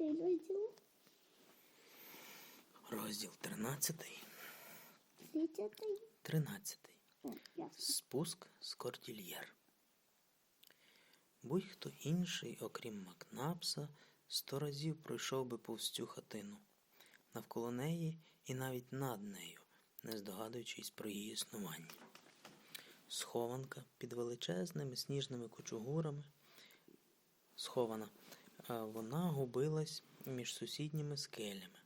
Який розділ? Розділ 13. Тридцятий? 13. О. Спуск з кордільєр. Будь-хто інший, окрім Макнапса, сто разів пройшов би повз цю хатину, навколо неї і навіть над нею, не здогадуючись про її існування. Схованка під величезними сніжними кучугурами, схована, вона губилась між сусідніми скелями.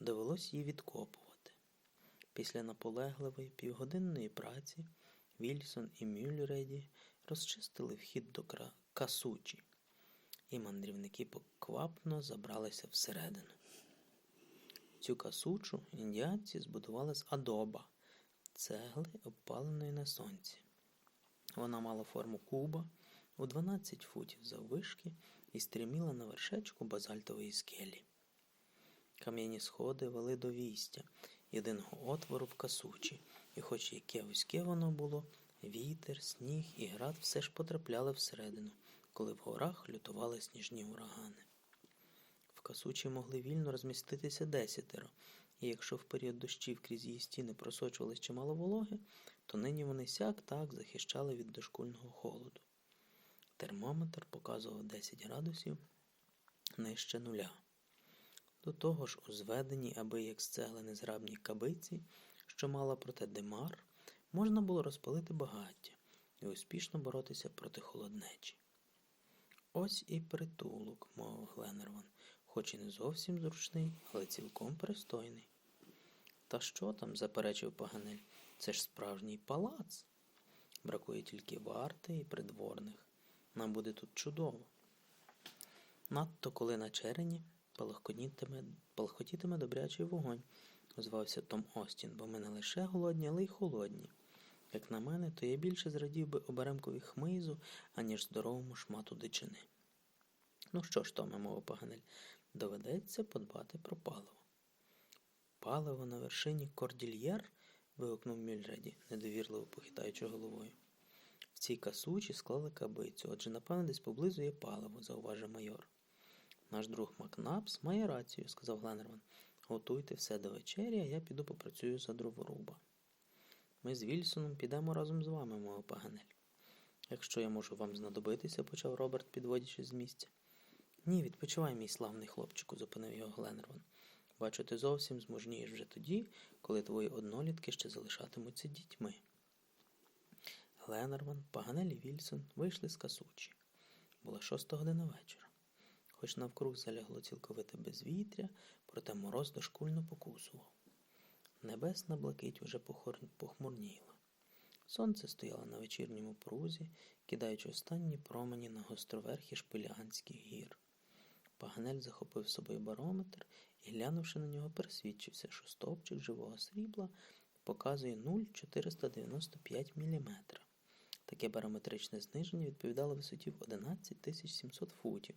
Довелось її відкопувати. Після наполегливої півгодинної праці Вільсон і Мюллереді розчистили вхід до касучі, і мандрівники поквапно забралися всередину. Цю касучу індіанці збудували з адоба, цегли, обпаленої на сонці. Вона мала форму куба у 12 футів заввишки і стриміла на вершечку базальтової скелі. Кам'яні сходи вели до вістя, єдиного отвору в касучі, і хоч яке вузьке воно було, вітер, сніг і град все ж потрапляли всередину, коли в горах лютували сніжні урагани. В касучі могли вільно розміститися десятеро, і якщо в період дощів крізь її стіни просочувалось чимало вологи, то нині вони сяк так захищали від дошкульного холоду. Термометр показував 10 градусів нижче нуля. До того ж, у зведеній, аби як з цегли незграбній кабиці, що мала проте димар, можна було розпалити багаття і успішно боротися проти холоднечі. Ось і притулок, мовив Гленнерван, хоч і не зовсім зручний, але цілком пристойний. Та що там, заперечив Паганель, це ж справжній палац. Бракує тільки варти і придворних. Нам буде тут чудово. Надто коли на черені палахкотітиме, добрячий вогонь, озвався Том Остін, бо ми не лише голодні, але й холодні. Як на мене, то я більше зрадів би оберемкові хмизу, аніж здоровому шмату дичини. Ну що ж, Томе, мовив Паганель, доведеться подбати про паливо. Паливо на вершині кордільєр? вигукнув Мюльреді, недовірливо похитаючи головою. В цій касучі склали кабицю, отже, напевно, десь поблизу є паливо, зауважив майор. Наш друг Макнапс має рацію, сказав Гленнерван. Готуйте все до вечері, а я піду попрацюю за дроворуба. Ми з Вільсоном підемо разом з вами, мовив Паганель. Якщо я можу вам знадобитися, почав Роберт, підводячись з місця. Ні, відпочивай, мій славний хлопчику, зупинив його Гленнерван. Бачу, ти зовсім змужнієш вже тоді, коли твої однолітки ще залишатимуться дітьми. Гленнерван, Паганель і Вільсон вийшли з касучі. Була шоста година вечора. Хоч навкруг залягло цілковите безвітря, проте мороз дошкульно покусував. Небесна блакить уже похмурніла. Сонце стояло на вечірньому прузі, кидаючи останні промені на гостроверхі шпилянських гір. Паганель захопив собою барометр і, глянувши на нього, пересвідчився, що стовпчик живого срібла показує 0,495 мм. Таке барометричне зниження відповідало висоті в 11 700 футів.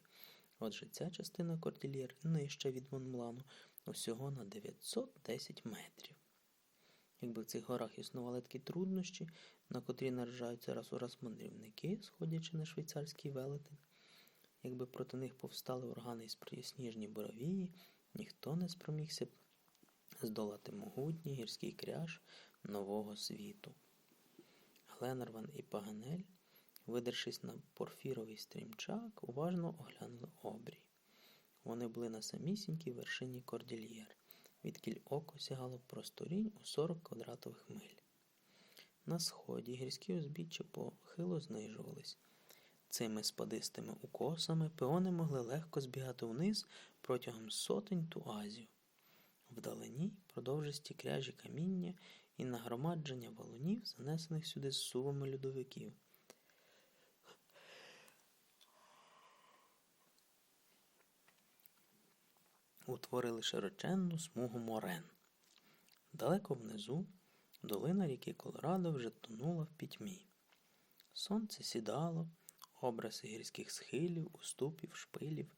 Отже, ця частина кордильєр нижча від Монблану усього на 910 метрів. Якби в цих горах існували такі труднощі, на котрі наражаються раз у раз мандрівники, сходячи на швейцарський велетень, якби проти них повстали органи із сніжні буровії, ніхто не спромігся б здолати могутній гірський кряж нового світу. Гленнерван і Паганель, видершись на порфіровий стрімчак, уважно оглянули обрій. Вони були на самісінькій вершині кордильєр, відкіль око сягало просторінь у 40 квадратових миль. На сході гірські узбіччя похило знижувались. Цими спадистими укосами пеони могли легко збігати вниз протягом сотень туазів. Вдалині продовжисті кряжі каміння і нагромадження валунів, занесених сюди з сувами льодовиків. Утворили широченну смугу морен. Далеко внизу долина ріки Колорадо вже тонула в пітьмі. Сонце сідало, образи гірських схилів, уступів, шпилів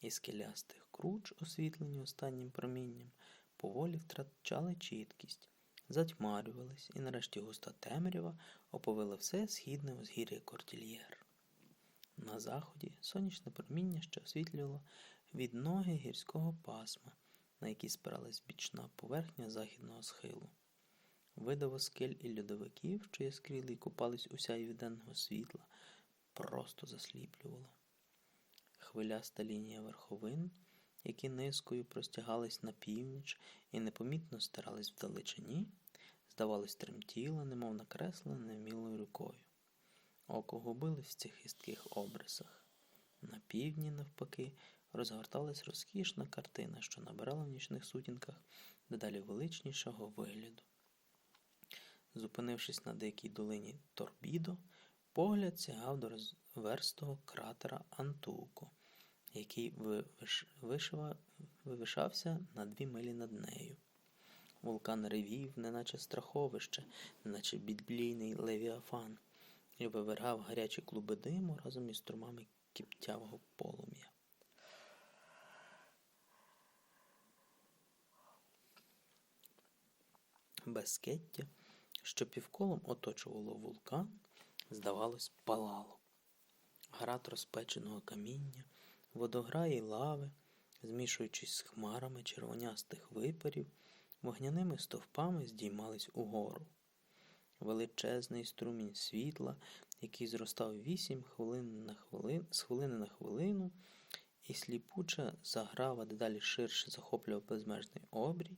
і скелястих круч, освітлені останнім промінням, поволі втрачали чіткість, затьмарювались, і нарешті густа темрява оповила все східне узгір'я Кортільєр. На заході сонячне проміння, що освітлювало від ноги гірського пасма, на які спиралась бічна поверхня західного схилу. Видиво скель і льодовиків, що яскріли й купались у сяйві денного світла, просто засліплювало. Хвиляста лінія верховин, які низкою простягались на північ і непомітно стирались вдалечині, здавалось, тремтіла, немов накреслена невмілою рукою. Око губилось в цих хистких обрисах. На півдні, навпаки, розгорталась розкішна картина, що набирала в нічних сутінках дедалі величнішого вигляду. Зупинившись на дикій долині Торбідо, погляд сягав до розверстого кратера Антуко, який вивишався на дві милі над нею. Вулкан ревів, неначе страховище, неначе біблійний левіафан, і вивергав гарячі клуби диму разом із струмами кіптявого полум'я. Безкеття, що півколом оточувало вулкан, здавалось, палало. Град розпеченого каміння, водограї лави, змішуючись з хмарами червонястих випарів, вогняними стовпами здіймались угору. Величезний струмінь світла, який зростав вісім хвилин на хвилин, з хвилини на хвилину, і сліпуча заграва дедалі ширше захоплював безмежний обрій,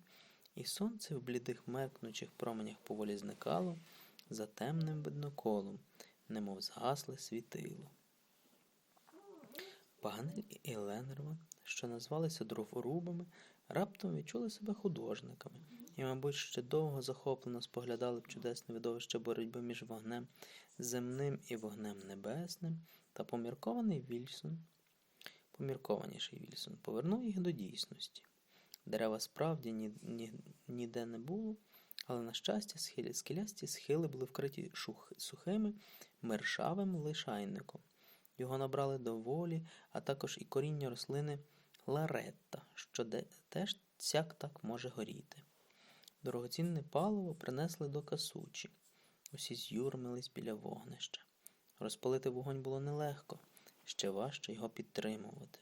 і сонце в блідих меркнучих променях поволі зникало за темним видноколом, немов згасле світило. Паганель і Ленерман, що назвалися дроворубами, раптом відчули себе художниками і, мабуть, ще довго захоплено споглядали б чудесне видовище боротьби між вогнем земним і вогнем небесним, та поміркований Вільсон, поміркованіший Вільсон, повернув їх до дійсності. Дерева справді ні, ні, ніде не було, але, на щастя, схилі, скелясті схили були вкриті шух, сухими мершавим лишайником. Його набрали доволі, а також і коріння рослини ларетта, що де, теж сяк так може горіти. Дорогоцінне паливо принесли до касучі. Усі з'юрмились біля вогнища. Розпалити вогонь було нелегко, ще важче його підтримувати.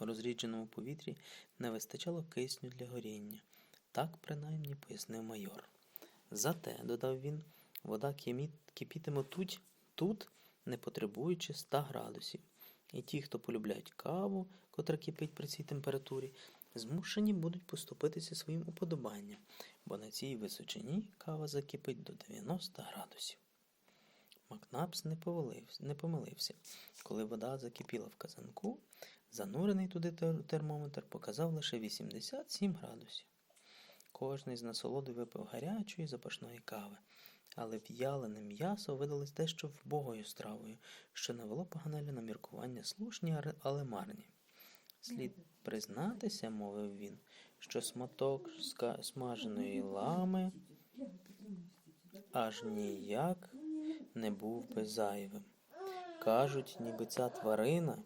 У розрідженому повітрі не вистачало кисню для горіння. Так принаймні пояснив майор. Зате, додав він, вода кипітиме тут, тут, не потребуючи 100 градусів. І ті, хто полюбляють каву, котра кипить при цій температурі, змушені будуть поступитися своїм уподобанням, бо на цій височині кава закипить до 90 градусів. Макнапс не, не помилився. Коли вода закипіла в казанку, занурений туди термометр показав лише 87 градусів. Кожний з насолоди випив гарячої запашної кави, але в'ялене м'ясо видалось дещо вбогою стравою, що навело Паганелю на міркування слушні, але марні. Слід признатися, мовив він, що сматок смаженої лами аж ніяк не був би зайвим. Кажуть, ніби ця тварина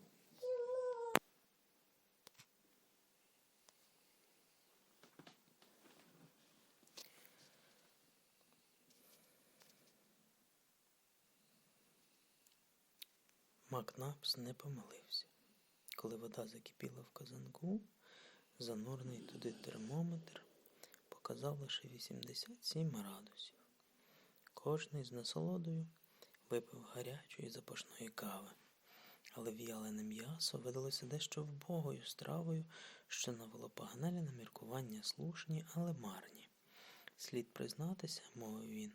Макнапс не помилився. Коли вода закипіла в казанку, занурений туди термометр показав лише 87 градусів. Кожний з насолодою випив гарячої запашної кави, але в'ялене м'ясо видалося дещо вбогою стравою, що навело Паганеля на міркування слушні, але марні. Слід признатися, мовив він,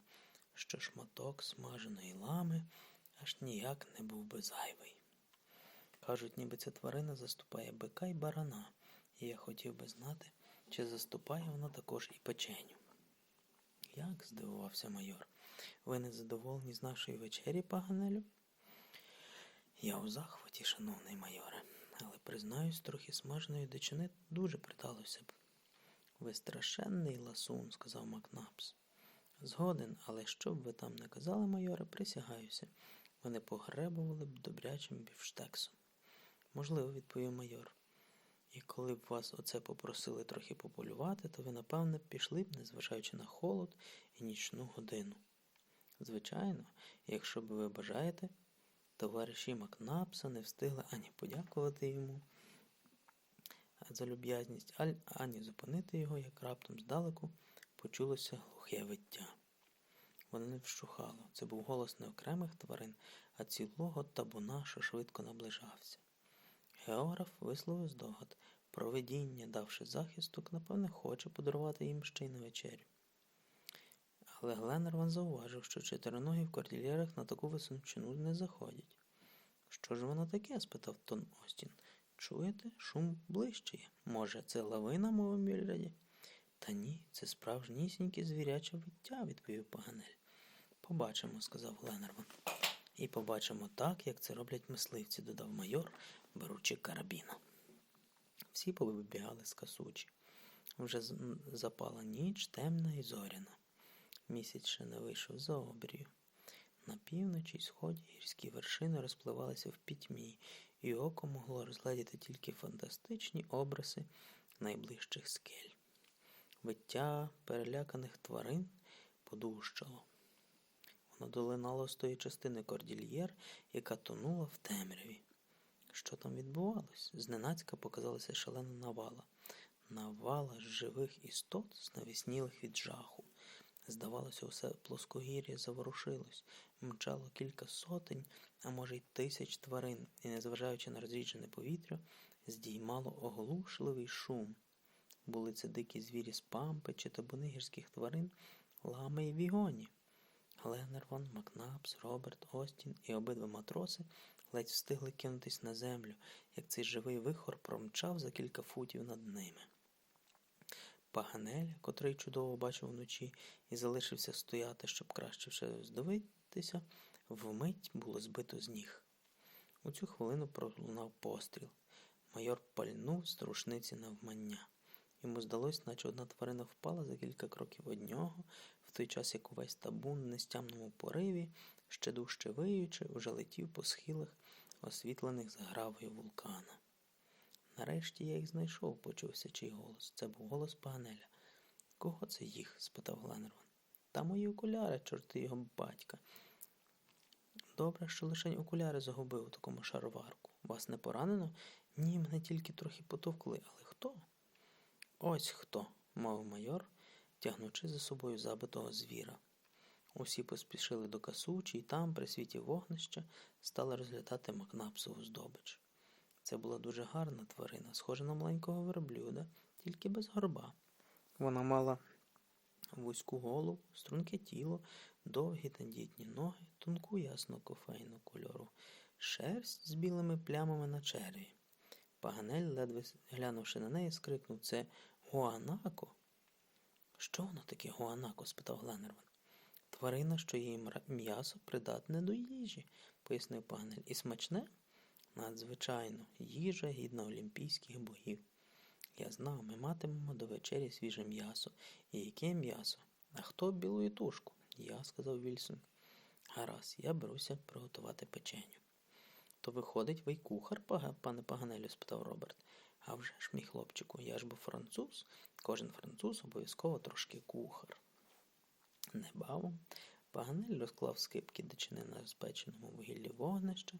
що шматок смаженої лами аж ніяк не був би зайвий. Кажуть, ніби ця тварина заступає бика й барана, і я хотів би знати, чи заступає вона також і печеню. Як? здивувався майор. Ви не задоволені з нашої вечері, Паганелю? Я у захваті, шановний майоре, але признаюсь, трохи смаженої дичини дуже придалося б. Ви страшенний ласун, сказав Макнапс. Згоден, але що б ви там не казали, майоре, присягаюся. Ви не погребували б добрячим бівштексом. Можливо, відповів майор. І коли б вас оце попросили трохи пополювати, то ви, напевне, пішли б, незважаючи на холод і нічну годину. Звичайно, якщо б ви бажаєте, Товариші Макнапса не встигли ані подякувати йому за люб'язність, ані зупинити його, як раптом здалеку почулося глухе виття. Воно не вщухало. Це був голос не окремих тварин, а цілого табуна, що швидко наближався. Географ висловив здогад. Провидіння, давши захисток, напевне, хоче подарувати їм ще й на вечерю. Але Гленнерван зауважив, що чотириногі в кордильєрах на таку височину не заходять. Що ж воно таке? спитав Тон Остін. Чуєте, шум ближче. Може, це лавина, мовив Мільреді? Та ні, це справжнісіньке звіряче виття, відповів Паганель. Побачимо, сказав Гленнерван. І побачимо так, як це роблять мисливці, додав майор, беручи карабіна. Всі повибігали з касучі. Вже запала ніч, темна і зоряна. Місяць ще не вийшов за обрію. На півночі й сході гірські вершини розпливалися в пітьмі, і око могло розгледіти тільки фантастичні обриси найближчих скель. Виття переляканих тварин подужчало. Воно долинало з тої частини кордільєр, яка тонула в темряві. Що там відбувалось? Зненацька показалася шалена навала. Навала живих істот, знавіснілих від жаху. Здавалося, усе плоскогір'я заворушилось, мчало кілька сотень, а може й тисяч тварин, і, незважаючи на розріджене повітря, здіймало оглушливий шум. Були це дикі звірі з пампи чи табуни гірських тварин, лами й вігоні. Гленнерван, Макнапс, Роберт, Остін і обидва матроси ледь встигли кинутись на землю, як цей живий вихор промчав за кілька футів над ними. Паганель, котрий чудово бачив вночі і залишився стояти, щоб краще все здивитися, вмить було збито з ніг. У цю хвилину пролунав постріл. Майор пальнув з рушниці навмання. Йому здалось, наче одна тварина впала за кілька кроків від нього, в той час як увесь табун в нестямному пориві, ще дужче виючи, уже летів по схилах, освітлених загравою вулкана. Нарешті я їх знайшов, почувся чий голос. Це був голос Паганеля. Кого це їх? спитав Гленнерван. Та мої окуляри, чорти його батька. Добре, що лише окуляри загубив у такому шароварку. Вас не поранено? Ні, мене тільки трохи потовкли. Але хто? Ось хто, мовив майор, тягнучи за собою забитого звіра. Усі поспішили до касучі і там, при світі вогнища, стали розглядати Макнапсову здобич. Це була дуже гарна тварина, схожа на маленького верблюда, тільки без горба. Вона мала вузьку голову, струнке тіло, довгі тендітні ноги, тонку ясно кофейну кольору, шерсть з білими плямами на черві. Паганель, ледве глянувши на неї, скрикнув це Гуанако. Що воно таке Гуанако? спитав Гленнерван. Тварина, що її м'ясо придатне до їжі, пояснив Паганель. І смачне? Надзвичайно, їжа гідна олімпійських богів. Я знав, ми матимемо до вечері свіже м'ясо. І яке м'ясо? А хто білує тушку? Я, сказав Вільсон. Гаразд, я беруся приготувати печеню. То виходить, ви й кухар, пане Паганелю? спитав Роберт. А вже ж, мій хлопчику, я ж бо француз. Кожен француз обов'язково трошки кухар. Небавом Паганель розклав скипки дичини на розпеченому вугіллі вогнища,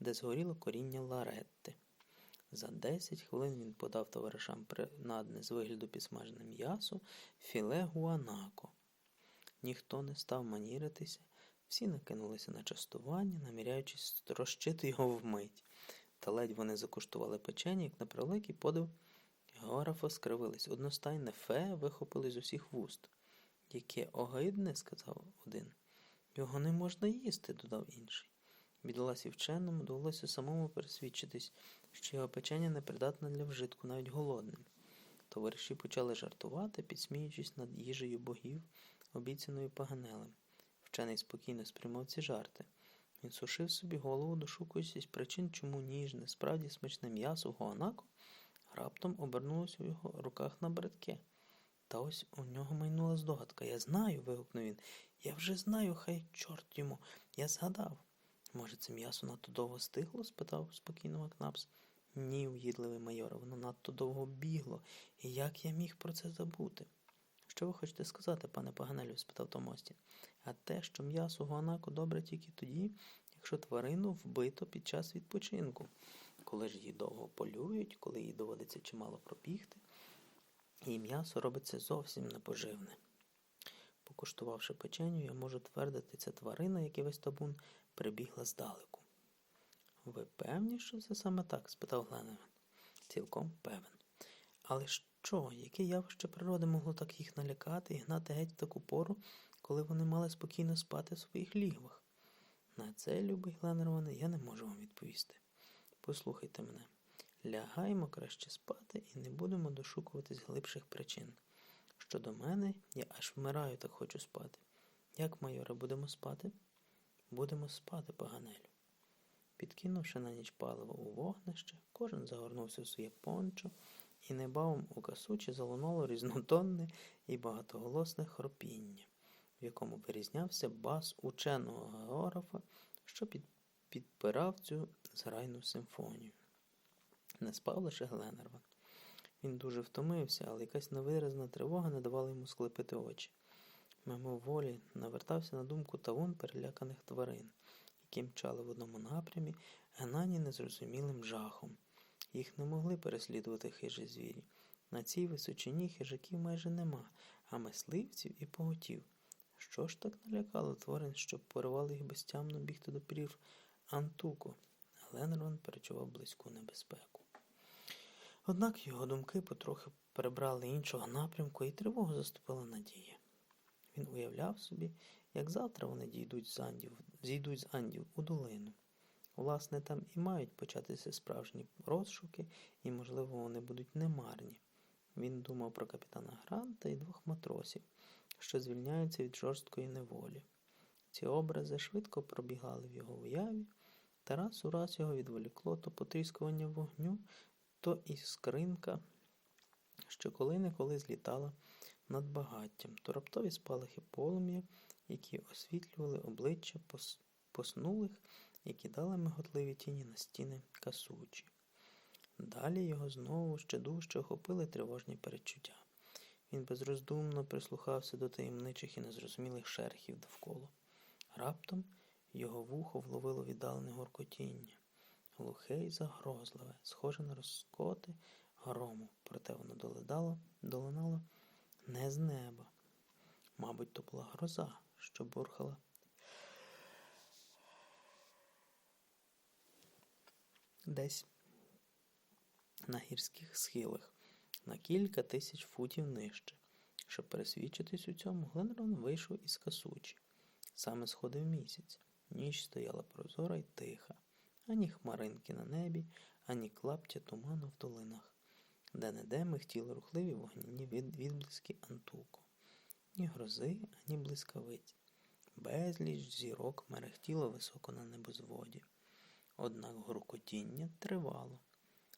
де згоріло коріння ларетти. За 10 хвилин він подав товаришам принадне з вигляду підсмажене м'ясо філе гуанако. Ніхто не став маніритися, всі накинулися на частування, наміряючись строщити його вмить. Та ледь вони закуштували печення, як на превеликий подив географа скривились. Одностайне фе вихопили з усіх вуст. Яке огидне, сказав один. Його не можна їсти, додав інший. Бідоласі вченому довелося самому пересвідчитись, що його печення непридатне для вжитку навіть голодним. Товариші почали жартувати, підсміючись над їжею богів, обіцяною паганелем. Вчений спокійно сприймав ці жарти. Він сушив собі голову, дошукуючись причин, чому ніжне, справді смачне м'ясо гуанако раптом обернулося у його руках на братке. Та ось у нього майнула здогадка. Я знаю, вигукнув він. Я вже знаю, хай чорт йому. Я згадав. Може, це м'ясо надто довго стигло? спитав спокійно Макнапс. Ні, уїдливий майор, воно надто довго бігло. І як я міг про це забути? Що ви хочете сказати, пане Паганелю? спитав Томостін. А те, що м'ясо гуанако добре тільки тоді, якщо тварину вбито під час відпочинку, коли ж її довго полюють, коли їй доводиться чимало пробігти, і м'ясо робиться зовсім непоживне. Покуштувавши печеню, я можу твердити, ця тварина, як і весь табун, прибігла здалеку. Ви певні, що це саме так? спитав Гленевен. Цілком певен. Але що, яке явище природи могло так їх налякати і гнати геть в таку пору, коли вони мали спокійно спати в своїх лігвах? На це, любий Гленерване, я не можу вам відповісти. Послухайте мене. Лягаймо краще спати і не будемо дошукуватись глибших причин. Щодо мене, я аж вмираю, так хочу спати. Як, майоре, будемо спати? Будемо спати, поганелю. Підкинувши на ніч паливо у вогнище, кожен загорнувся в своє пончо, і небавом у касучі залунало різнотонне і багатоголосне хропіння, в якому вирізнявся бас ученого географа, що під, підпирав цю зграйну симфонію. Не спав лише Гленерван. Він дуже втомився, але якась невиразна тривога не давала йому склепити очі. Мимоволі навертався на думку тавун переляканих тварин, які мчали в одному напрямі, гнані незрозумілим жахом. Їх не могли переслідувати хижі звірі. На цій височині хижаків майже нема, а мисливців і поготів. Що ж так налякало тварин, щоб поривали їх безтямно бігти до прір Антуку? Ленрон перечував близьку небезпеку. Однак його думки потрохи перебрали іншого напрямку, і тривогу заступила надія. Він уявляв собі, як завтра вони дійдуть з Андів, зійдуть з Андів у долину. Власне, там і мають початися справжні розшуки, і, можливо, вони будуть немарні. Він думав про капітана Гранта і двох матросів, що звільняються від жорсткої неволі. Ці образи швидко пробігали в його уяві, та раз у раз його відволікло то потріскування вогню, то іскринка, що коли-неколи злітала над багаттям, то раптові спалахи полум'я, які освітлювали обличчя пос... поснулих і кидали миготливі тіні на стіни касучі. Далі його знову ще дужче охопили тривожні перечуття. Він безроздумно прислухався до таємничих і незрозумілих шерхів довкола. Раптом його вухо вловило віддалене горкотіння, глухе й загрозливе, схоже на розкоти грому, проте воно доледало, долинало не з неба. Мабуть, то була гроза, що бурхала десь на гірських схилах на кілька тисяч футів нижче. Щоб пересвідчитись у цьому, Гленрон вийшов із касучі. Саме сходив місяць. Ніч стояла прозора й тиха, ані хмаринки на небі, ані клаптя туману в долинах, де неде михтіли рухливі вогняні від відблиски Антуку. Ні грози, ані блискавиць. Безліч зірок мерехтіло високо на небозводі. Однак гуркотіння тривало.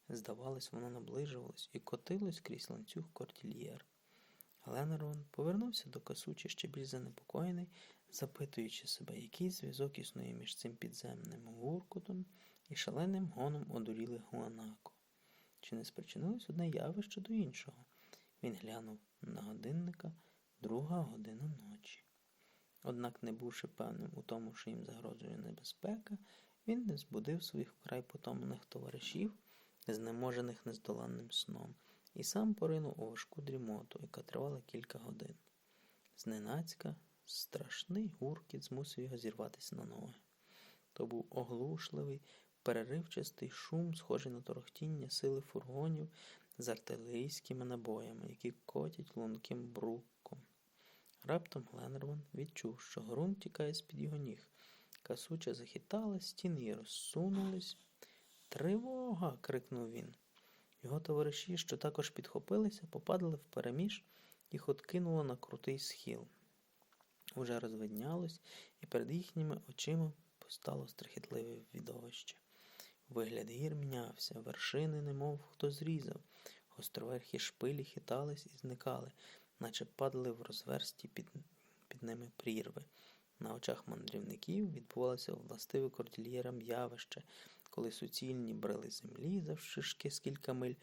Здавалось, воно наближувалось і котилось крізь ланцюг кортільєр. Ленерон повернувся до касучі ще більш занепокоєний, запитуючи себе, який зв'язок існує між цим підземним гуркотом і шаленим гоном одурілих гуанако. Чи не спричинилось одне явище до іншого? Він глянув на годинника друга година ночі. Однак, не бувши певним у тому, що їм загрожує небезпека, він не збудив своїх вкрай потомлених товаришів, знеможених нездоланним сном, і сам поринув у важку дрімоту, яка тривала кілька годин. Зненацька страшний гуркіт змусив його зірватися на ноги. То був оглушливий, переривчастий шум, схожий на торохтіння сили фургонів з артилерійськими набоями, які котять лунким бруком. Раптом Гленнерман відчув, що ґрунт тікає з-під його ніг. Касуча захитала, стіни розсунулись. Тривога. крикнув він. Його товариші, що також підхопилися, попадали в переміж, їх откинуло на крутий схил. Уже розвиднялось, і перед їхніми очима постало страхітливе відовище. Вигляд гір мінявся, вершини, немов хто зрізав, гостроверхі шпилі хитались і зникали, наче падали в розверсті під, під ними прірви. На очах мандрівників відбувалося властиве кордільєрам явище, коли суцільні брили землі завшишки з кілька миль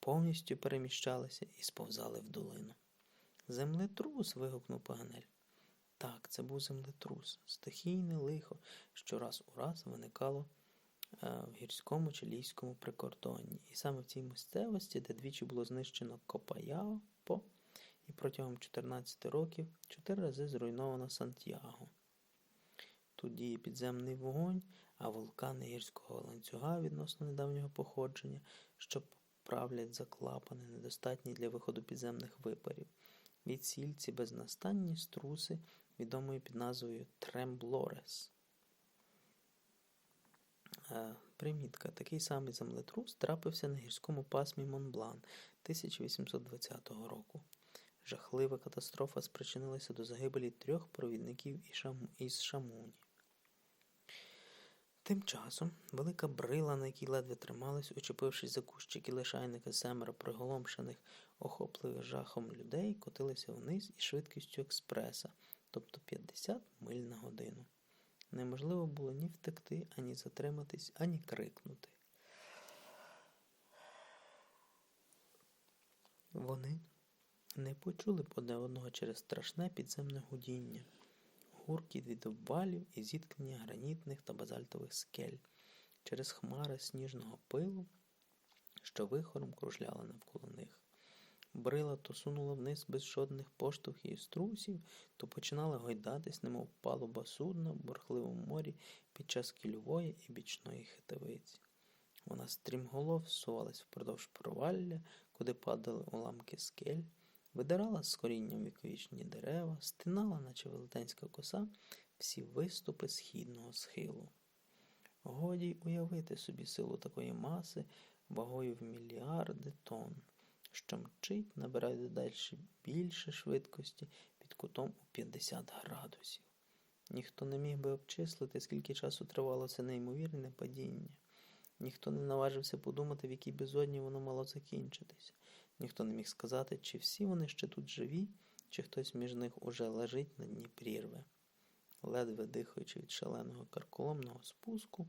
повністю переміщалися і сповзали в долину. Землетрус. вигукнув Паганель. Так, це був землетрус, стихійне лихо, що раз у раз виникало е, в гірському чилійському прикордонні. І саме в цій місцевості, де двічі було знищено Копаяпо, і протягом 14 років чотири рази зруйновано Сантьяго. Тут діє підземний вогонь, а вулкани гірського ланцюга відносно недавнього походження, що правлять за клапани, недостатні для виходу підземних випарів. Від сільці безнастанні струси, відомої під назвою Тремблорес. Е, Примітка. Такий самий землетрус трапився на гірському пасмі Монблан 1820 року. Жахлива катастрофа спричинилася до загибелі трьох провідників із Шамуні. Тим часом велика брила, на якій ледве тримались, учепившись за кущики лишайника семеро приголомшених, охопливих жахом людей, котилися вниз із швидкістю експреса, тобто 50 миль на годину. Неможливо було ні втекти, ані затриматись, ані крикнути. Вони не почули одне одного через страшне підземне гудіння, гуркіт від обвалів і зіткнення гранітних та базальтових скель, через хмари сніжного пилу, що вихором кружляли навколо них. Брила то сунула вниз без жодних поштовхів і струсів, то починала гойдатись, немов палуба судна в бурхливому морі під час кільової і бічної хитавиці. Вона стрімголов всувалась впродовж провалля, куди падали уламки скель, видирала з корінням віковічні дерева, стинала, наче велетенська коса, всі виступи східного схилу. Годі уявити собі силу такої маси вагою в мільярди тонн, що мчить, набирає дедалі більше швидкості під кутом у 50 градусів. Ніхто не міг би обчислити, скільки часу тривало це неймовірне падіння. Ніхто не наважився подумати, в якій безодні воно мало закінчитися. Ніхто не міг сказати, чи всі вони ще тут живі, чи хтось між них уже лежить на дні прірви. Ледве дихаючи від шаленого карколомного спуску,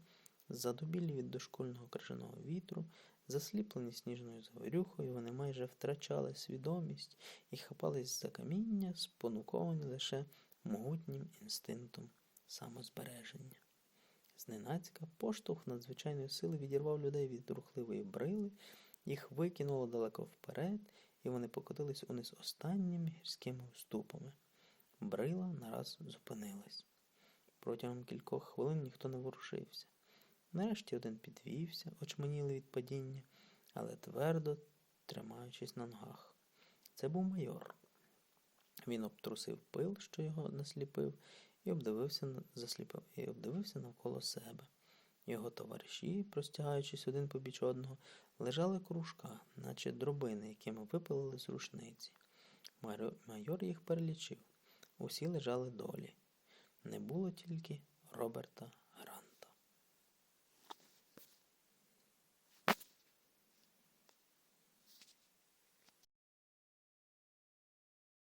задубілі від дошкульного крижаного вітру, засліплені сніжною завірюхою, вони майже втрачали свідомість і хапались за каміння, спонуковані лише могутнім інстинктом самозбереження. Зненацька поштовх надзвичайної сили відірвав людей від рухливої брили, їх викинуло далеко вперед, і вони покотились униз останніми гірськими уступами. Брила нараз зупинилась. Протягом кількох хвилин ніхто не ворушився. Нарешті один підвівся, очманілий від падіння, але твердо тримаючись на ногах. Це був майор. Він обтрусив пил, що його насліпив, і обдивився, засліпив, і обдивився навколо себе. Його товариші, простягаючись один побіч одного, лежали кружка, наче дробини, якими випилили з рушниці. Майор, їх перелічив. Усі лежали долі. Не було тільки Роберта